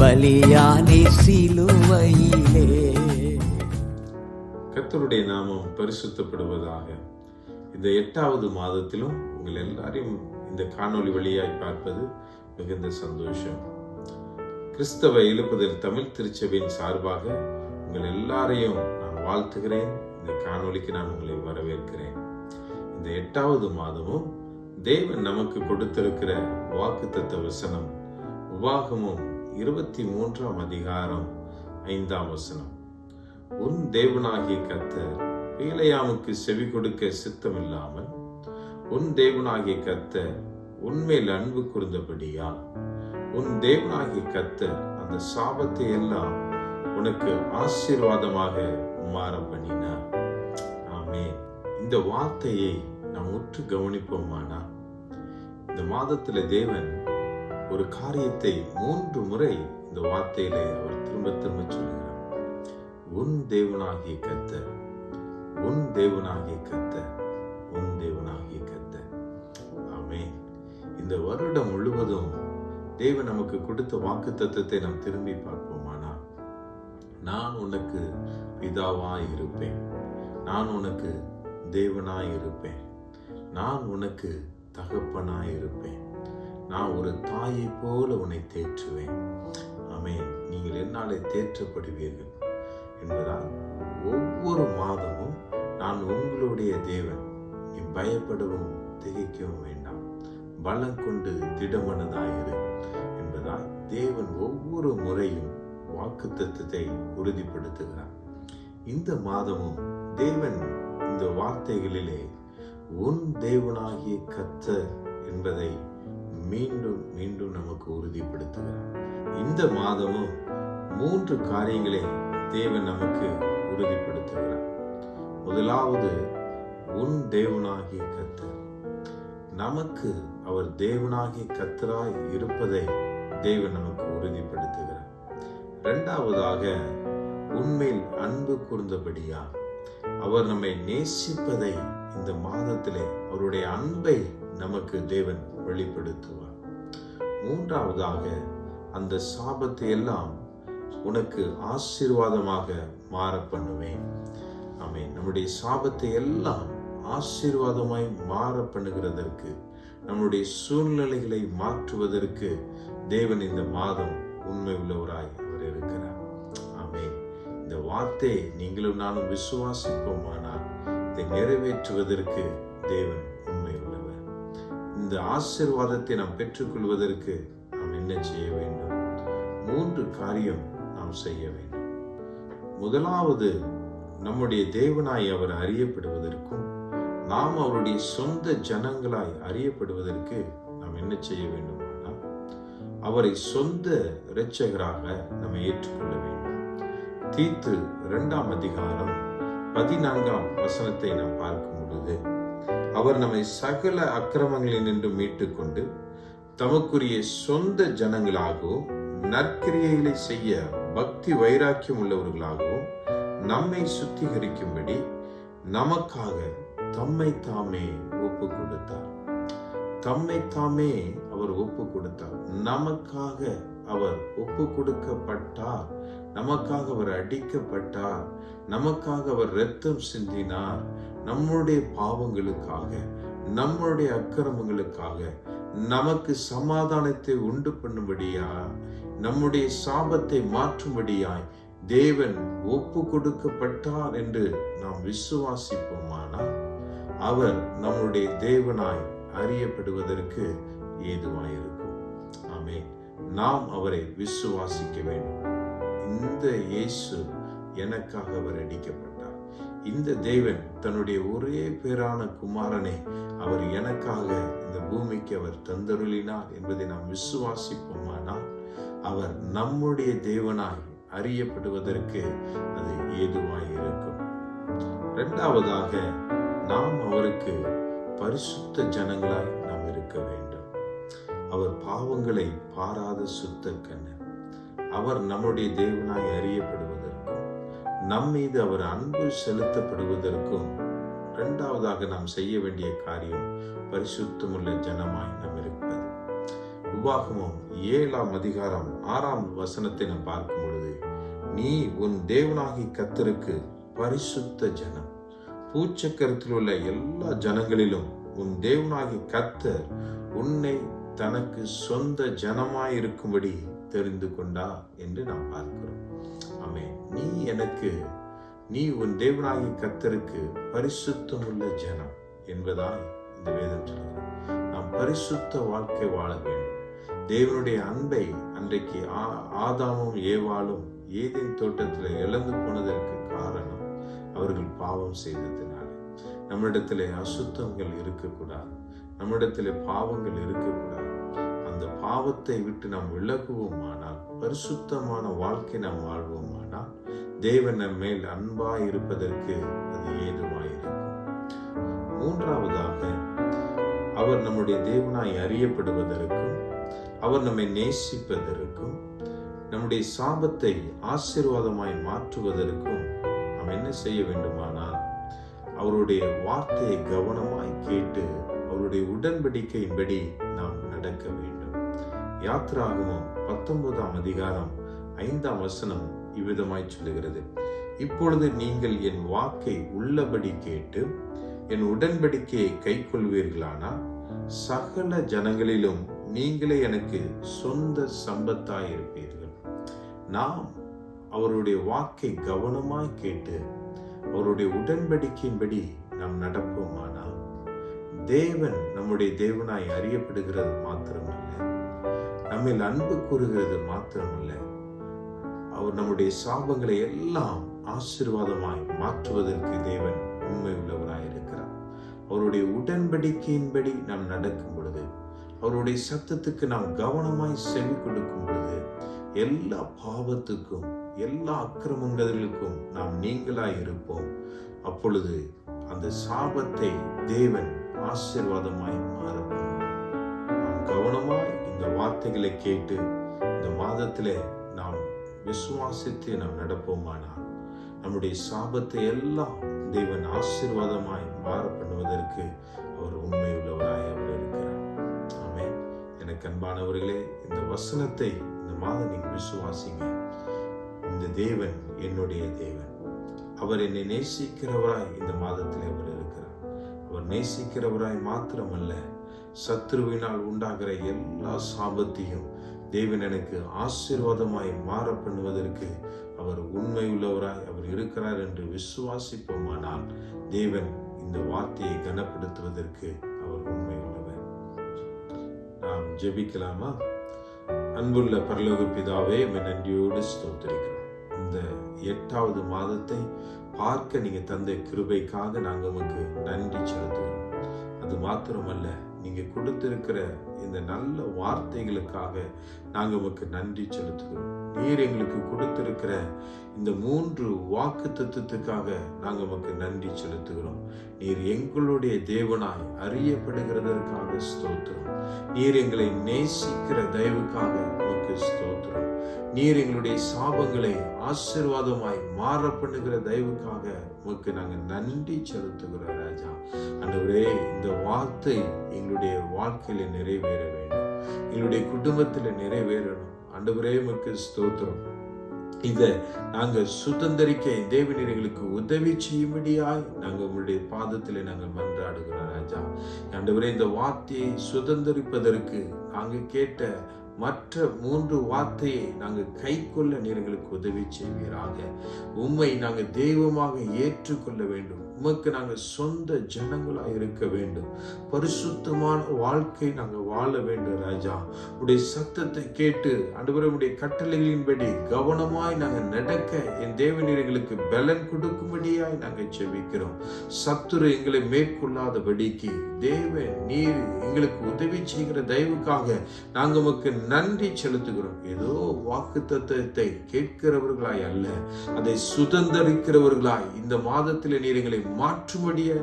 பலியானே சிலுவையிலே. கத்தருடைய நாமம் பரிசுத்தப்படுவதாக. இந்த எட்டாவது மாதத்திலும் உங்கள் எல்லாரையும் இந்த காணொளி வழியாய் பார்ப்பது மிகுந்த சந்தோஷம். கிறிஸ்தவ எழுப்புதல் தமிழ் திருச்சபையின் சார்பாக உங்கள் எல்லாரையும் நான் வாழ்த்துகிறேன். இந்த காணொளிக்கு நான் உங்களை வரவேற்கிறேன். இந்த எட்டாவது மாதமும் தேவன் நமக்கு கொடுத்திருக்கிற வாக்குத்தத்த வசனம் உபாகமும் இருபத்தி மூன்றாம் அதிகாரம் ஐந்தாம் வசனம். உன் தேவனாகிய கத்தர் பீலையாமுக்கு செவி கொடுக்க சித்தமில்லாமல் உன் தேவனாகிய கத்தர் உன்மேல் அன்பு கூர்ந்தபடியால் உன் தேவனாகிய கத்தர் அந்த சாபத்தை எல்லாம் உனக்கு ஆசீர்வாதமாக மாற பண்ணினார் ஆமே இந்த வார்த்தையை நாம் உற்று கவனிப்போமானா இந்த மாதத்துல தேவன் ஒரு காரியத்தை மூன்று முறை இந்த வார்த்தையிலே அவர் திரும்ப திரும்ப சொல்கிறார். உன் தேவனாகிய கத்த உன் தேவனாகிய கத்த உன் தேவனாகிய கத்த ஆமே இந்த வருடம் முழுவதும் தேவன் நமக்கு கொடுத்த வாக்கு தத்துவத்தை நாம் திரும்பி பார்ப்போமானா நான் உனக்கு பிதாவாய் இருப்பேன். நான் உனக்கு தேவனாய் இருப்பேன். நான் உனக்கு தகப்பனாய் இருப்பேன். நான் ஒரு தாயை போல உன்னை தேற்றுவேன். ஆமென். நீங்கள் என்னாலே தேற்றப்படுவீர்கள் என்பதால் ஒவ்வொரு மாதமும் நான் உங்களுடைய தேவன். நீ பயப்படவும் திகைக்கவும் வேண்டாம். பலம் கொண்டு திடமனதாயிரு என்பதால் தேவன் ஒவ்வொரு முறையும் வாக்கு தத்துவத்தை உறுதிப்படுத்துகிறார். இந்த மாதமும் தேவன் இந்த வார்த்தைகளிலே உன் தேவனாகிய கத்தர் என்பதை மீண்டும் மீண்டும் நமக்கு உறுதிப்படுத்துகிறார் இந்த மாதமும் மூன்று காரியங்களை தேவன் நமக்கு உறுதிப்படுத்துகிறார். முதலாவது உன் தேவனாகிய கத்தர் நமக்கு அவர் தேவனாகிய கத்தராய் இருப்பதை தேவன் நமக்கு உறுதிப்படுத்துகிறார். இரண்டாவதாக உண்மையில் அன்பு கூர்ந்தபடியா அவர் நம்மை நேசிப்பதை இந்த மாதத்திலே அவருடைய அன்பை நமக்கு தேவன் வெளிப்படுத்துவார். மூன்றாவதாக அந்த சாபத்தை எல்லாம் உனக்கு ஆசீர்வாதமாக மாற பண்ணுவேன். ஆமே நம்முடைய சாபத்தை எல்லாம் ஆசீர்வாதமாய் மாற பண்ணுகிறதற்கு நம்முடைய சூழ்நிலைகளை மாற்றுவதற்கு தேவன் இந்த மாதம் உண்மை உள்ளவராய் அவர் இருக்கிறார். ஆமே இந்த வார்த்தை நீங்களும் நானும் விசுவாசிப்போமானால் இதை நிறைவேற்றுவதற்கு தேவன் இந்த ஆசீர்வாதத்தை நாம் பெற்றுக்கொள்வதற்கு நாம் என்ன செய்ய வேண்டும்? மூன்று காரியம் நாம் செய்ய வேண்டும். முதலாவது நம்முடைய தேவனாய் அவர் அறியப்படுவதற்கும் நாம் அவருடைய சொந்த ஜனங்களாய் அறியப்படுவதற்கு நாம் என்ன செய்ய வேண்டுமானால் அவரை சொந்த இரட்சகராக நம்ம ஏற்றுக்கொள்ள வேண்டும். தீத்து இரண்டாம் அதிகாரம் பதினான்காம் வசனத்தை நாம் பார்க்கும் பொழுது அவர் நம்மை சகல அக்கிரமங்களில் நின்று மீட்டுக்கொண்டு தமக்குரிய சொந்த ஜனங்களாகவும் நற்கிரியைகளை செய்ய பக்தி வைராக்கியம் உள்ளவர்களாகவும் நம்மை சுத்திகரிக்கும்படி நமக்காக தம்மை தாமே ஒப்பு கொடுத்தார் தம்மை தாமே அவர் ஒப்பு கொடுத்தார் நமக்காக அவர் ஒப்பு கொடுக்கப்பட்டார் நமக்காக அவர் அடிக்கப்பட்டார். நமக்காக அவர் ரத்தம் சிந்தினார். நம்முடைய பாவங்களுக்காக நம்முடைய அக்கிரமங்களுக்காக நமக்கு சமாதானத்தை உண்டு பண்ணும்படியா? நம்முடைய சாபத்தை மாற்றும்படியாய் தேவன் ஒப்பு கொடுக்கப்பட்டார் என்று நாம் விசுவாசிப்போமானால் அவர் நம்முடைய தேவனாய் அறியப்படுவதற்கு ஏதுவாயிருக்கும். ஆமே நாம் அவரை விசுவாசிக்க வேண்டும். இந்த இயேசு எனக்காக அவர் அடிக்கப்பட்டார். இந்த தேவன் தன்னுடைய ஒரே பேரான குமாரனை அவர் எனக்காக இந்த பூமிக்கு அவர் தந்தருளினார் என்பதை நாம் விசுவாசிப்போமானால் அவர் நம்முடைய தேவனாய் அறியப்படுவதற்கு அது ஏதுவாய் இருக்கும். இரண்டாவதாக நாம் அவருக்கு பரிசுத்த ஜனங்களாய் நாம் இருக்க வேண்டும். அவர் பாவங்களை பாராத சுத்த கண்ணன். அவர் நம்முடைய தேவனாய் அறியப்படுவதற்கும் நம் மீது அவர் அன்பு செலுத்தப்படுவதற்கும் இரண்டாவதாக நாம் செய்ய வேண்டிய காரியம் பரிசுத்தமுள்ள ஜனமாய் நாம் இருப்பது. உபாகமும் ஏழாம் அதிகாரம் ஆறாம் வசனத்தை நாம் பார்க்கும் பொழுது நீ உன் தேவனாகி கத்தருக்கு பரிசுத்த ஜனம். பூச்சக்கரத்தில் உள்ள எல்லா ஜனங்களிலும் உன் தேவனாகி கத்தர் உன்னை தனக்கு சொந்த ஜனமாய் இருக்கும்படி தெரிந்து கொண்டா என்று நாம் பார்க்கிறோம். ஆமே நீ எனக்கு நீ உன் தேவனாகி கத்தருக்கு பரிசுத்தம் உள்ள ஜனம் என்பதாய் இந்த வேதம் சொல்கிறது. நாம் பரிசுத்த வாழ்க்கை வாழ வேண்டும். தேவனுடைய அன்பை அன்றைக்கு ஆ- ஆதாமும் ஏவாளும் ஏதேன் தோட்டத்தில் இழந்து போனதற்கு காரணம் அவர்கள் பாவம் செய்ததினால. நம்மிடத்தில் அசுத்தங்கள் இருக்கக்கூடாது. நம்மிடத்தில் பாவங்கள் இருக்கக்கூடாது. அந்த பாவத்தை விட்டு நாம் விலகுவோமானால் பரிசுத்தமான வாழ்க்கை நாம் வாழ்வோமானால் தேவன் நம் மேல் அன்பாய் இருப்பதற்கு அது ஏதுவாயிருக்கும். மூன்றாவதாக அவர் நம்முடைய தேவனாய் அறியப்படுவதற்கும் அவர் நம்மை நேசிப்பதற்கும் நம்முடைய சாபத்தை ஆசீர்வாதமாய் மாற்றுவதற்கும் நாம் என்ன செய்ய வேண்டுமானால் அவருடைய வார்த்தையை கவனமாய் கேட்டு அவருடைய உடன்படிக்கையின்படி நாம் நடக்க வேண்டும். யாத்ராகமும் பத்தொன்பதாம் அதிகாரம் ஐந்தாம் வசனம் இவ்விதமாய் சொல்லுகிறது. இப்பொழுது நீங்கள் என் வாக்கை உள்ளபடி கேட்டு என் உடன்படிக்கையை கைக்கொள்வீர்களானால் சகல ஜனங்களிலும் நீங்களே எனக்கு சொந்த சம்பத்தாய் இருப்பீர்கள் நாம் அவருடைய வாக்கை கவனமாய் கேட்டு அவருடைய உடன்படிக்கையின்படி நாம் நடப்போமானால் தேவன் நம்முடைய தேவனாய் அறியப்படுகிறது மாத்திரமல்ல. நம்மில் அன்பு கூறுகிறது மாத்திரமல்ல. அவர் நம்முடைய சாபங்களை எல்லாம் ஆசீர்வாதமாய் மாற்றுவதற்கு தேவன் உண்மை உள்ளவராயிருக்கிறார் அவருடைய உடன்படிக்கையின்படி நாம் நடக்கும் பொழுது அவருடைய சத்தத்துக்கு நாம் கவனமாய் செவி கொடுக்கும் பொழுது எல்லா பாவத்துக்கும் எல்லா அக்கிரமங்களுக்கும் நாம் நீங்களாய் இருப்போம். அப்பொழுது அந்த சாபத்தை தேவன் ஆசீர்வாதமாய் மாறப்படும். நாம் கவனமாய் இந்த வார்த்தைகளை கேட்டு இந்த மாதத்தில் நாம் விசுவாசித்து நாம் நடப்போமானால் நம்முடைய சாபத்தை எல்லாம் தேவன் ஆசீர்வாதமாய் மாற பண்ணுவதற்கு அவர் உண்மை உள்ளவராய் அவர் இருக்கிறார். ஆமே எனக்கு அன்பானவர்களே இந்த வசனத்தை இந்த மாதம் நீங்கள் விசுவாசிங்க. இந்த தேவன் என்னுடைய தேவன். அவர் என்னை நேசிக்கிறவராய் இந்த மாதத்தில் அவர் இருக்கிறார். அவர் நேசிக்கிறவராய் மாத்திரமல்ல சத்ருவினால் உண்டாகிற எல்லா சாபத்தையும் தேவன் எனக்கு ஆசீர்வாதமாய் மாற பண்ணுவதற்கு அவர் உண்மை உள்ளவராய் அவர் இருக்கிறார் என்று விசுவாசிப்போமானால் தேவன் இந்த வார்த்தையை கனப்படுத்துவதற்கு அவர் உண்மை உள்ளவர் நாம் ஜெபிக்கலாமா? அன்புள்ள பரலோக பிதாவே நன்றியோடு ஸ்தோத்திரிக்கிறோம். இந்த எட்டாவது மாதத்தை பார்க்க நீங்கள் தந்த கிருபைக்காக நாங்கள் உமக்கு நன்றி செலுத்துகிறோம். அது மாத்திரமல்ல நீங்கள் கொடுத்திருக்கிற இந்த நல்ல வார்த்தைகளுக்காக நாங்கள் உமக்கு நன்றி செலுத்துகிறோம். நீர் எங்களுக்கு கொடுத்திருக்கிற இந்த மூன்று வாக்கு தத்துவத்துக்காக நாங்கள் உமக்கு நன்றி செலுத்துகிறோம். நீர் எங்களுடைய தேவனாய் அறியப்படுகிறதற்காக ஸ்தோத்திரம். நீர் எங்களை நேசிக்கிற தயவுக்காக உமக்கு ஸ்தோத்திரம். நீர் எங்களுடைய சாபங்களை ஆசீர்வாதமாய் மாற பண்ணுகிற தயவுக்காக உமக்கு நாங்கள் நன்றி செலுத்துகிறோம் ராஜா. ஆண்டவரே இந்த வார்த்தை எங்களுடைய வாழ்க்கையில நிறைவேற வேண்டும். எங்களுடைய குடும்பத்தில் நிறைவேறணும். ஆண்டவரே உமக்கு ஸ்தோத்திரம். இதை நாங்கள் சுதந்திரிக்க தேவனீர் எங்களுக்கு உதவி செய்யும்படியாய் நாங்கள் உங்களுடைய பாதத்தில் நாங்கள் மன்றாடுகிறோம் ராஜா. ஆண்டவரே இந்த வார்த்தையை சுதந்திரிப்பதற்கு நாங்கள் கேட்ட மற்ற மூன்று வார்த்தையை நாங்கள் கை கொள்ள நீர் எங்களுக்கு உதவி செய்வீராக. உம்மை நாங்கள் தெய்வமாக ஏற்றுக்கொள்ள வேண்டும். உமக்கு நாங்கள் சொந்த ஜனங்களாக இருக்க வேண்டும். பரிசுத்தமான வாழ்க்கை நாங்கள் வாழ வேண்டும் ராஜா. உடைய சத்தத்தை கேட்டு ஆண்டவரே கட்டளைகளின்படி கவனமாய் நாங்கள் நடக்க என் தேவநீரங்களுக்கு பலன் கொடுக்கும்படியாய் நாங்கள் செவிக்கிறோம் சத்துரு எங்களை மேற்கொள்ளாதபடிக்கு தேவ நீர் எங்களுக்கு உதவி செய்கிற தயவுக்காக நாங்கள் உமக்கு நன்றி செலுத்துகிறோம். ஏதோ வாக்கு தத்துவத்தை கேட்கிறவர்களாய் அல்ல அதை சுதந்திரிக்கிறவர்களாய் இந்த மாதத்தில் நீர் எங்களை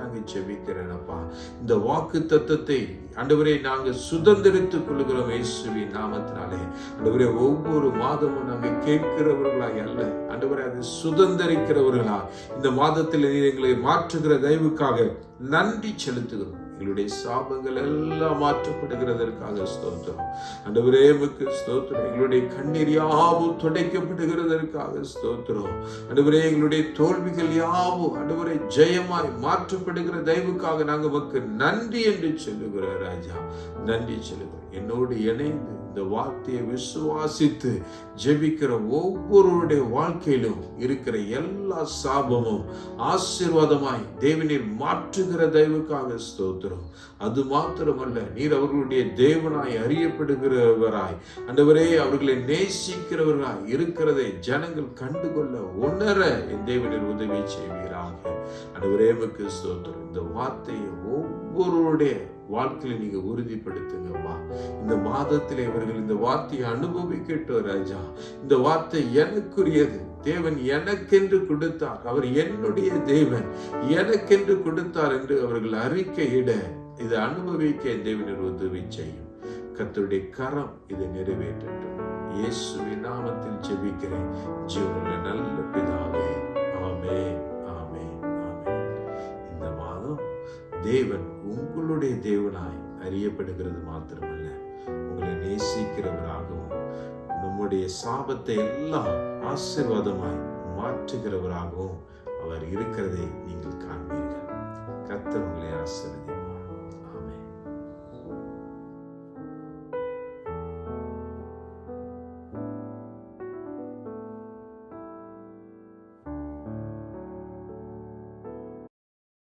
நாங்கள் செபிக்கிறேன் அப்பா. இந்த வாக்கு தத்துவத்தை ஆண்டவரே நாங்கள் சுதந்திரித்துக் கொள்கிறோம் இயேசுவின் நாமத்தினாலே. ஆண்டவரே ஒவ்வொரு மாதமும் நாங்கள் கேட்கிறவர்களாய் அல்ல ஆண்டவரே அதை சுதந்திரிக்கிறவர்களா இந்த மாதத்தில் நீர் எங்களை மாற்றுகிற தயவுக்காக நன்றி செலுத்துகிறோம். எங்களுடைய சாபங்கள் எல்லாம் மாற்றப்படுகிறதற்காக ஸ்தோத்திரம். ஆண்டவரே ஸ்தோத்திரம். எங்களுடைய கண்ணீர் யாவும் துடைக்கப்படுகிறதற்காக ஸ்தோத்திரம். அண்டவரே எங்களுடைய தோல்விகள் யாவும் ஆண்டவரே ஜெயமாய் மாற்றப்படுகிற தயவுக்காக நாங்கள் உமக்கு நன்றி என்று சொல்லுகிற ராஜா. நன்றி சொல்லுகிறோம். என்னோடு இணைந்து இந்த வார்த்தையை விசுவாசித்து ஜெபிக்கிற ஒவ்வொருவருடைய வாழ்க்கையிலும் இருக்கிற எல்லா சாபமும் ஆசீர்வாதமாய் தேவனை மாற்றுகிற தெய்வுக்காக ஸ்தோத்திரம். அது மாத்திரமல்ல நீர் அவர்களுடைய தேவனாய் அறியப்படுகிறவராய் அந்தவரே அவர்களை நேசிக்கிறவர்களாய் இருக்கிறதை ஜனங்கள் கண்டுகொள்ள உணர என் தேவனின் உதவி செய்வீராக. அந்தவரே மக்கு ஸ்தோத்திரம். இந்த வார்த்தையை ஒவ்வொருவருடைய வாழ்க்கையில நீங்க உறுதிப்படுத்துங்கம்மா. இந்த மாதத்தில் இவர்கள் இந்த வார்த்தையை அனுபவிக்கட்டும் ராஜா. இந்த வார்த்தை எனக்குரியது. தேவன் எனக்கென்று கொடுத்தார். அவர் என்னுடைய தேவன். எனக்கென்று கொடுத்தார் என்று அவர்கள் அறிக்கையிட இதை அனுபவிக்க என் தேவனர் உதவி செய்யும். கத்தருடைய கரம் இதை நிறைவேற்றட்டும். இயேசுவின் நாமத்தில் ஜெபிக்கிறேன். ஜீவனுள்ள நல்ல பிதாவே. ஆமே ஆமே ஆமே இந்த மாதம் தேவன் உங்களுடைய தேவனாய் அறியப்படுகிறது மாத்திரமல்ல. உங்களை நேசிக்கிறவராகவும் நம்முடைய சாபத்தை எல்லாம் ஆசீர்வாதமாய் மாற்றுகிறவராகவும் அவர் இருக்கிறதை நீங்கள் காண்பீர்கள். கத்தவங்களை ஆசிர்வதி